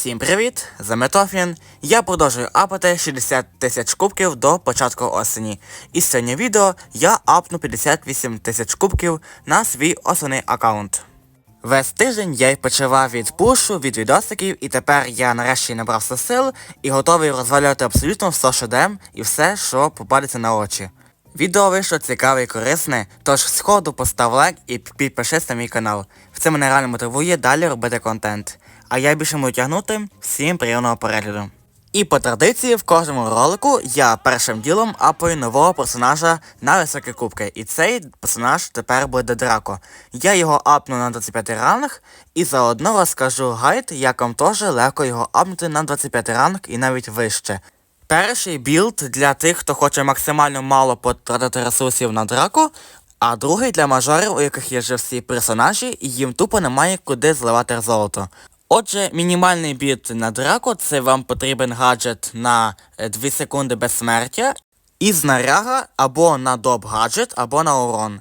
Всім привіт! За Метофін. Я продовжую апати 60 тисяч кубків до початку осені. І сьогодні відео я апну 58 тисяч кубків на свій основний аккаунт. Весь тиждень я відпочивав від пушу, від відосиків, і тепер я нарешті набрався сил і готовий розвалювати абсолютно все, що дем, і все, що попадеться на очі. Відео вийшло цікаве і корисне, тож сходу постав лайк і підпишись на мій канал. Це мене реально мотивує далі робити контент. А я більше буду тягнути, всім приємного перегляду. І по традиції в кожному ролику я першим ділом апаю нового персонажа на високі кубки. І цей персонаж тепер буде Драко. Я його апну на 25 ранг і заодно розкажу гайд, як вам теж легко його апнути на 25 ранг і навіть вище. Перший білд для тих, хто хоче максимально мало потратити ресурсів на драку, а другий для мажорів, у яких є вже всі персонажі, і їм тупо немає куди зливати золото. Отже, мінімальний білд на драку це вам потрібен гаджет на е, 2 секунди безсмертя, і знаряга або на доп гаджет, або на урон.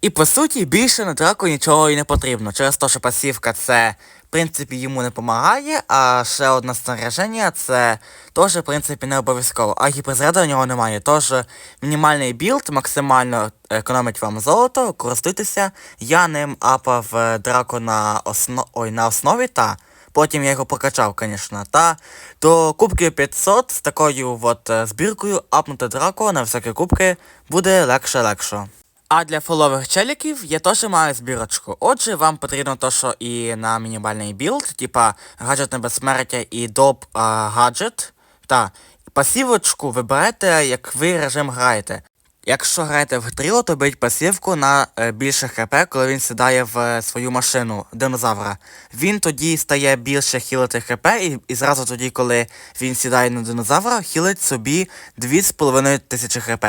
І по суті більше на драку нічого і не потрібно, через те, що пасівка це, в принципі, йому не допомагає, а ще одне снаряження це теж, в принципі, не обов'язково. А гіперзаряду у нього немає. Тож мінімальний білд максимально економить вам золото, користуйтеся. Я ним апав е, драку на осно... Ой, на основі та. Потім я його прокачав, звісно. Та до кубки 500 з такою от е, збіркою апнути драко на всякі кубки буде легше-легше. А для фолових челіків я теж маю збірочку. Отже, вам потрібно то, що і на мінімальний білд, типа гаджет на безсмертя і доп гаджет. Та пасівочку виберете, як ви режим граєте. Якщо граєте в тріо, то беріть пасівку на е, більше хп, коли він сідає в е, свою машину динозавра. Він тоді стає більше хілити хп, і, і зразу тоді, коли він сідає на динозавра, хілить собі 2,5 тисячі хп.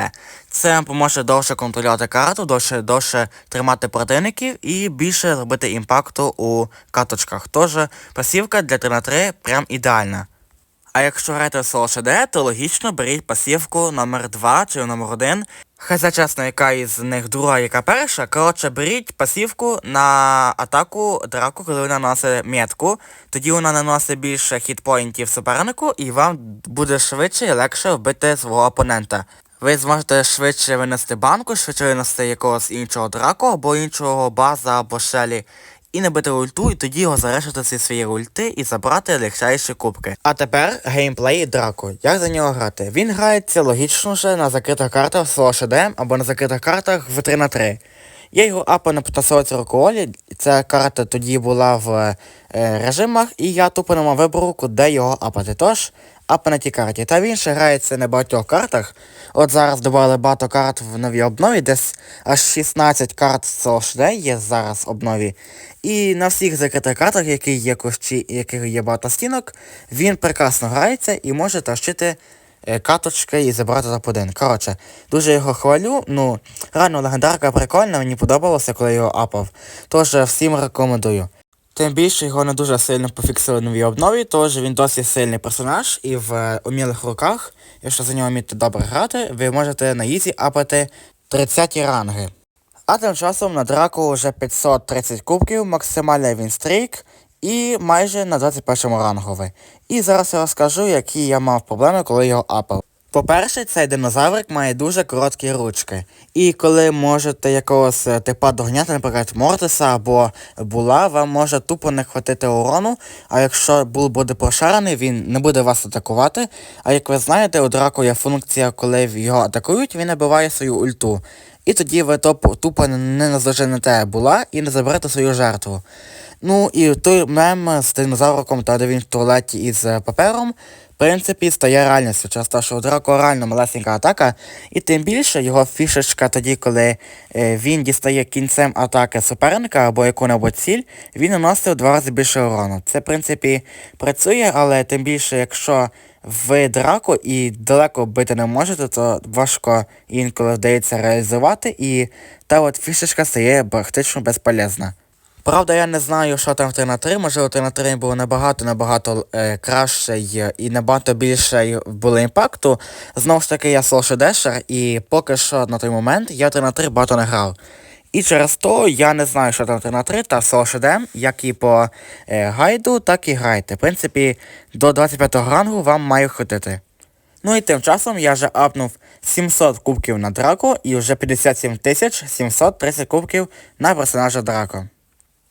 Це вам поможе довше контролювати карту, довше, довше тримати противників і більше робити імпакту у каточках. Тож пасівка для 3 на 3 прям ідеальна. А якщо граєте в соло то логічно беріть пасівку номер 2 чи номер 1. Хай за чесно, яка із них друга, яка перша. Коротше, беріть пасівку на атаку драку, коли вона наносить метку. Тоді вона наносить більше хітпоінтів супернику, і вам буде швидше і легше вбити свого опонента. Ви зможете швидше винести банку, швидше винести якогось іншого драку, або іншого база, або шелі і набити ульту, і тоді його зарешити зі своєї ульти і забрати легчайші кубки. А тепер геймплей Драко. Як за нього грати? Він грається логічно вже на закритих картах з ШДМ або на закритих картах в 3 на 3 Я його апа на потасовці руколі, ця карта тоді була в е, режимах, і я тупо не мав вибору, куди його апати. Тож, апа на тій карті. Та він ще грається на багатьох картах. От зараз додали багато карт в новій обнові, десь аж 16 карт з COD є зараз в обнові. І на всіх закритих картах, які є кущі, яких є багато стінок, він прекрасно грається і може тащити е, каточки і забрати топ-1. Коротше, дуже його хвалю. Ну, реально легендарка прикольна, мені подобалося, коли його апав. Тож е, всім рекомендую. Тим більше його не дуже сильно пофіксили новій обнові, тож він досить сильний персонаж і в е, умілих руках, якщо за нього вмієте добре грати, ви можете на ізі апати 30 ранги. А тим часом на драку вже 530 кубків, максимальний він стрік і майже на 21 ранговий. І зараз я розкажу, які я мав проблеми, коли його апав. По-перше, цей динозаврик має дуже короткі ручки. І коли можете якогось е, типа доганяти, наприклад, Мортиса або була, вам може тупо не хватити урону. А якщо бул буде прошарений, він не буде вас атакувати. А як ви знаєте, у драку є функція, коли його атакують, він набиває свою ульту. І тоді ви тупо не наздоженете була і не заберете свою жертву. Ну і той мем з динозавриком, та де він в туалеті із е, папером, в принципі, стає реальністю. Через те, що у Драко реально малесенька атака, і тим більше його фішечка тоді, коли е, він дістає кінцем атаки суперника або яку-небудь ціль, він наносить в два рази більше урону. Це, в принципі, працює, але тим більше, якщо ви драко і далеко бити не можете, то важко інколи вдається реалізувати, і та от фішечка стає практично безполезна. Правда, я не знаю, що там в 3 на 3, можливо, 3 на 3 було набагато-набагато е, краще і набагато більше було імпакту. Знову ж таки, я солшедешер, і поки що на той момент я 3 на 3 багато не грав. І через то я не знаю, що там 3 на 3 та солошедем, як і по е, гайду, так і грайте. В принципі, до 25 рангу вам маю ходити. Ну і тим часом я вже апнув 700 кубків на Драко і вже 57 730 кубків на персонажа Драко.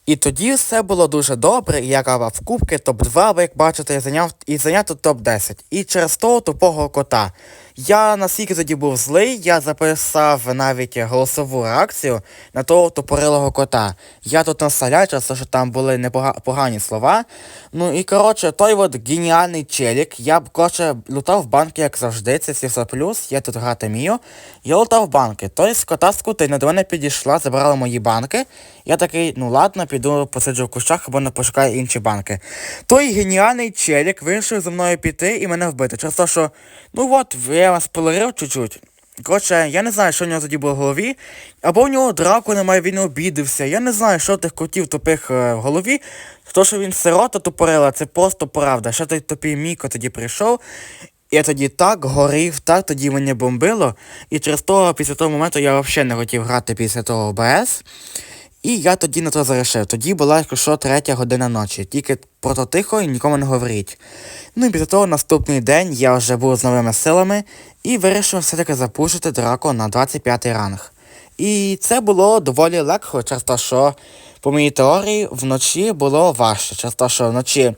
І тоді все було дуже добре, і я грав кубки топ-2, ви як бачите, я зайняв і зайнято топ-10. І через того тупого кота. Я наскільки тоді був злий, я записав навіть голосову реакцію на того тупорилого кота. Я тут те, що там були непогані слова. Ну і коротше, той от геніальний челік. Я б коротше лутав банки, як завжди, це 700+, я тут грати вмію. Я лутав банки. Той з кота скутина до мене підійшла, забрала мої банки. Я такий, ну ладно, піду посиджу в кущах або не пошукаю інші банки. Той геніальний челік вирішив за мною піти і мене вбити. Через те, що, ну от, я вас полирив чуть-чуть. Коротше, я не знаю, що в нього тоді було в голові. Або в нього драку немає, він обідився. Я не знаю, що тих котів тупих е, в голові. То, що він сирота тупорила, це просто правда. Що той тупий Міко тоді прийшов. Я тоді так горів, так тоді мене бомбило. І через того, після того моменту я взагалі не хотів грати після того ОБС. І я тоді на то зарішив. Тоді була, якщо третя година ночі. Тільки прото тихо і нікому не говоріть. Ну і після того наступний день я вже був з новими силами і вирішив все-таки запушити драко на 25 ранг. І це було доволі легко, через те, що, по моїй теорії, вночі було важче. Через те, що вночі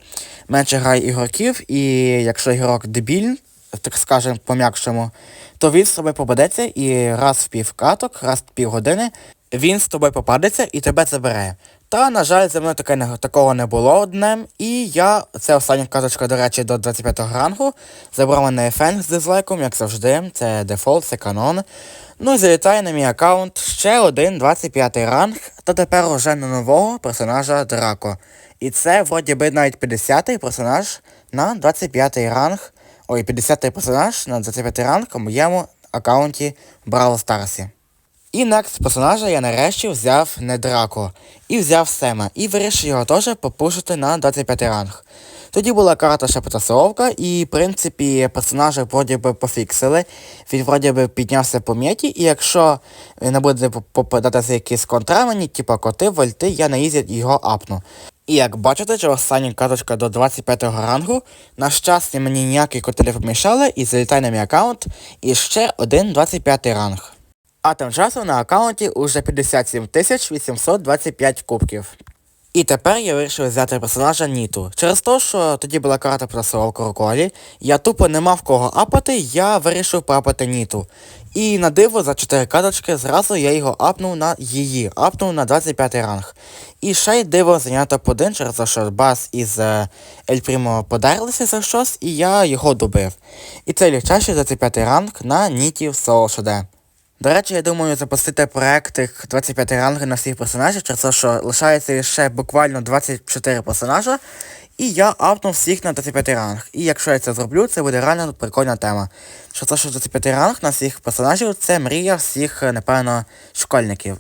менше грає ігроків, і якщо ігрок дебіль, так скажемо по-м'якшому, то він з собою попадеться і раз в пів каток, раз в пів години він з тобою попадеться і тебе забере. Та, на жаль, за мною таке такого не було одним. І я, це остання казочка, до речі, до 25 го рангу. Забрав мене фенг з дизлайком, як завжди. Це дефолт, це канон. Ну і залітає на мій аккаунт ще один 25 ранг, та тепер уже на нового персонажа Драко. І це, вроді би, навіть 50-й персонаж на 25-й ранг. Ой, 50-й персонаж на 25 ранг у моєму аккаунті Браво Старсі. І next персонажа я нарешті взяв не Драко, і взяв Сема, і вирішив його теж попушити на 25 ранг. Тоді була карта ще потасовка, і в принципі персонажа вроді би пофіксили. Він вроді би піднявся по м'яті, і якщо не буде попадатися якісь контрамені, типу коти, вольти, я на ізі його апну. І як бачите, що остання карточка до 25 го рангу, на щастя мені ніякі коти не помішали, і залітає на мій аккаунт, і ще один 25 ранг. А тим часом на аккаунті уже 57 825 кубків. І тепер я вирішив взяти персонажа Ніту. Через те, що тоді була карта про Соловку Роколі, я тупо не мав кого апати, я вирішив поапати Ніту. І на диво за 4 карточки зразу я його апнув на її, апнув на 25 ранг. І ще й диво зайняти по один, через те, що бас із е, Ель Прімо подарилися за щось, і я його добив. І це легчайший 25 ранг на Ніті в Соло ШД. До речі, я думаю запустити проект 25 ранги на всіх персонажів, через те, що лишається ще буквально 24 персонажа, і я апну всіх на 25 ранг. І якщо я це зроблю, це буде реально прикольна тема. Що те, що 25 ранг на всіх персонажів це мрія всіх, напевно, школьників.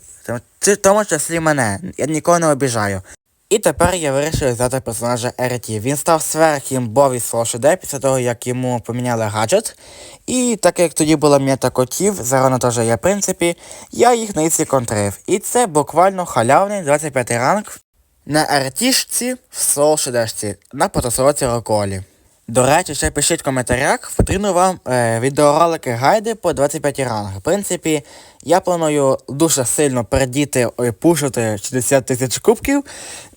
В тому числі мене. Я нікого не обіжаю. І тепер я вирішив взяти персонажа Ерті. Він став сверхімбовий з лошадей після того, як йому поміняли гаджет. І так як тоді була м'ята котів, зараз теж є в принципі, я їх на ці контрив. І це буквально халявний 25 ранг на артішці в солшедешці на потасовці роколі. До речі, ще пишіть в коментарях, потрібно вам е, відеоролики гайди по 25 рангах. В принципі, я планую дуже сильно передіти пушити 60 тисяч кубків.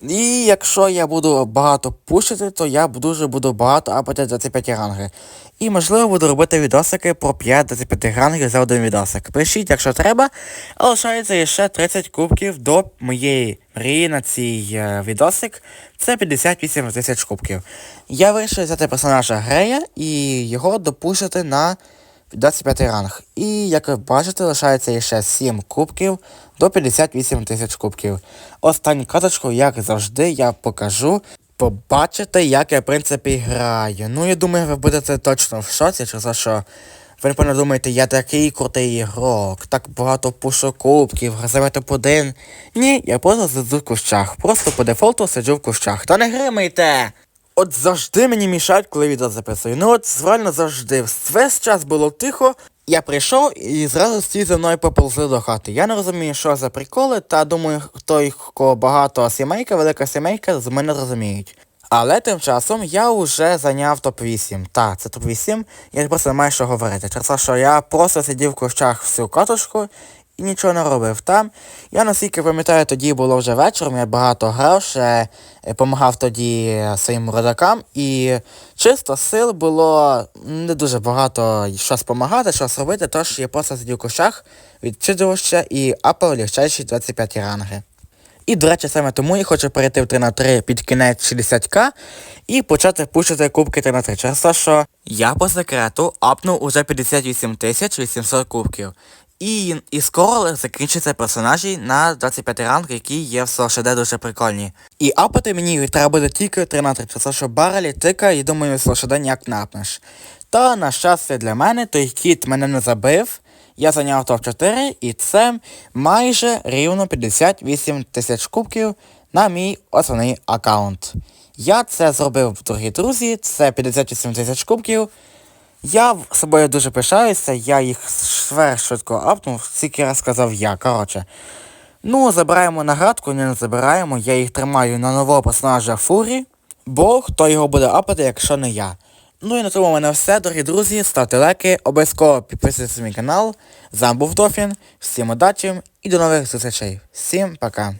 І якщо я буду багато пушити, то я дуже буду багато апати 25 ранги. І можливо буду робити відосики про 5-25 рангів за один відосик. Пишіть, якщо треба, а лишається ще 30 кубків до моєї мрії на цей е, відосик. Це 58 тисяч кубків. Я вирішив взяти персонажа Грея і його допушити на 25 ранг. І як ви бачите, лишається ще 7 кубків до 58 тисяч кубків. Останню каточку, як завжди, я покажу. Побачите, як я в принципі граю. Ну я думаю, ви будете точно в шоці, через те, що ви напевно думаєте, я такий крутий ігрок, так багато пушу кубків, грозове топ-1. Ні, я просто сиджу в кущах. Просто по дефолту сиджу в кущах. Та не гримайте! От завжди мені мішають, коли відео записую. Ну от реально завжди. Весь час було тихо, Я прийшов і зразу всі за мною поползли до хати. Я не розумію, що за приколи, та думаю, той, кого багато сімейка, велика сімейка, з мене зрозуміють. Але тим часом я вже зайняв топ-8. Так, це топ-8, я просто не маю що говорити. Через те, що я просто сидів в кущах всю катушку і нічого не робив там. Я наскільки пам'ятаю, тоді було вже вечором, я багато грав, ще допомагав тоді своїм родакам, і чисто сил було не дуже багато щось допомагати, щось робити, тож я просто сидів в кущах, відчитував і апав легчайші 25 ранги. І, до речі, саме тому я хочу перейти в 3 на 3 під кінець 60к і почати пушити кубки 3 на 3 Через те, що я по секрету апнув уже 58 тисяч 800 кубків. І, і скоро закінчаться персонажі на 25 ранг, які є в Слошеде дуже прикольні. І апати мені треба буде тільки 3 на 3 через що барелі тика, і думаю, Слошеде ніяк не апнеш. Та, на щастя для мене, той кіт мене не забив. Я зайняв топ-4 і це майже рівно 58 тисяч кубків на мій основний аккаунт. Я це зробив, дорогі друзі, це 58 тисяч кубків. Я собою дуже пишаюся, я їх швер швидко апнув, скільки раз сказав я, коротше. Ну, забираємо наградку, не забираємо, я їх тримаю на нового персонажа Фурі, бо хто його буде апати, якщо не я. Ну і на тому в мене все, дорогі друзі, ставте лайки, обов'язково підписуйтесь на мій канал. З вами був Дофін, всім удачі і до нових зустрічей. Всім пока.